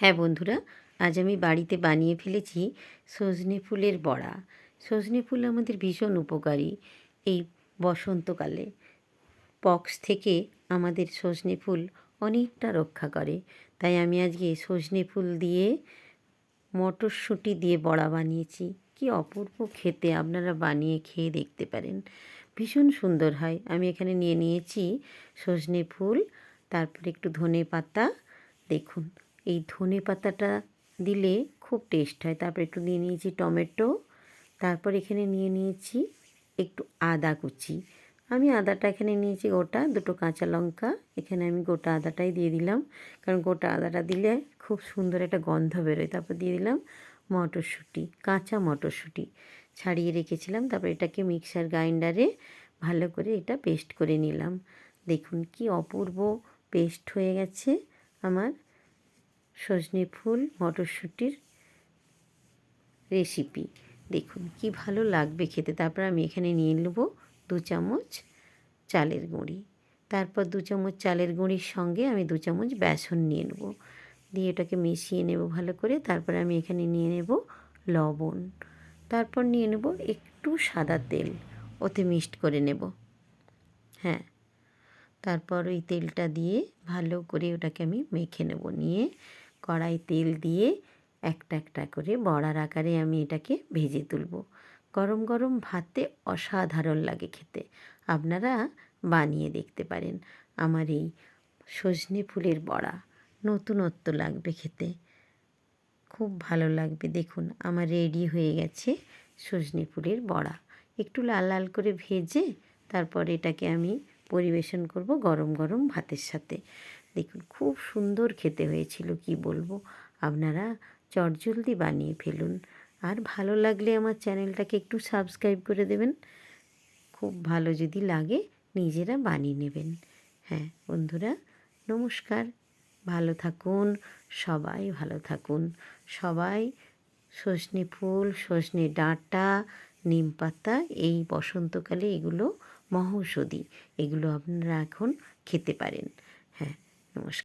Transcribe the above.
হ্যাঁ বন্ধুরা, আজ আমি বাড়িতে বানিয়ে ফেলেছি সজনে ফুলের বড়া। সজনে ফুল আমাদের ভীষণ উপকারী এই বসন্তকালে। পক্স থেকে আমাদের সজনে ফুল অনেকটা রক্ষা করে। তাই আমি আজকে সজনে ফুল দিয়ে মটরশুঁটি দিয়ে বড়া বানিয়েছি। কি অপূর্ব খেতে আপনারা বানিয়ে খেয়ে দেখতে পারেন। ভীষণ সুন্দর হয়। আমি এখানে নিয়ে নিয়েছি সজনে ফুল, তারপরে একটু ধনে পাতা, দেখুন। এই ধনে পাতাটা দিলে খুব টেস্ট হয়। তারপর একটু নিয়ে নিয়েছি টমেটো, তারপর এখানে নিয়ে নিয়েছি একটু আদা কুচি। আমি আদাটা এখানে নিয়েছি গোটা, দুটো কাঁচা লঙ্কা। এখানে আমি গোটা আদাটাই দিয়ে দিলাম। কারণ গোটা আদাটা দিলে খুব সুন্দর একটা গন্ধ বেরোয়। তারপর দিয়ে দিলাম মটরশুঁটি, কাঁচা মটরশুঁটি। ছাড়িয়ে রেখেছিলাম। তারপর এটাকে মিক্সার গ্রাইন্ডারে ভালো করে এটা পেস্ট করে নিলাম। দেখুন কি অপূর্ব পেস্ট হয়ে গেছে আমার। সজনে ফুল, মটরশুঁটির রেসিপি দেখুন, কি ভালো লাগবে খেতে। তারপর আমি এখানে নিয়ে নেব দু চামচ চালের গুঁড়ি। তারপর দু চামচ চালের গুঁড়ির সঙ্গে আমি দু চামচ বেসন নিয়ে নেব। দিয়ে এটাকে মিশিয়ে নেব ভালো করে। তারপর আমি এখানে নিয়ে নেব লবণ। তারপর নিয়ে নেব একটু সাদা তেল। ওতে মিক্সড করে নেব। হ্যাঁ। তারপর ওই তেলটা দিয়ে ভালো করে ওটাকে আমি মেখে নেব। নিয়ে কড়াই তেল দিয়ে একটা একটা করে বড়ার আকারে আমি এটাকে ভেজে তুলব। গরম গরম ভাতে অসাধারণ লাগে খেতে। আপনারা বানিয়ে দেখতে পারেন আমার এই সজনে ফুলের বড়া। নতুনত্ব লাগবে খেতে। খুব ভালো লাগবে। দেখুন, আমার রেডি হয়ে গেছে সজনে ফুলের বড়া। একটু লাল লাল করে ভেজে তারপর এটাকে আমি পরিবেশন করব গরম গরম ভাতের সাথে। দেখুন, খুব সুন্দর খেতে হয়েছিল, কি বলব? আপনারা চটজলদি বানিয়ে ফেলুন। আর ভালো লাগলে আমার চ্যানেলটাকে একটু সাবস্ক্রাইব করে দেবেন। খুব ভালো যদি লাগে, নিজেরা বানিয়ে নেবেন। হ্যাঁ বন্ধুরা, নমস্কার। ভালো থাকুন, সবাই ভালো থাকুন। সবাই সজনে ফুল, সজনে ডাঁটা, নিম পাতা, এই বসন্তকালে এগুলো মহৌষধি এগুলো আপনারা এখন খেতে পারেন। হ্যাঁ নমস্কার।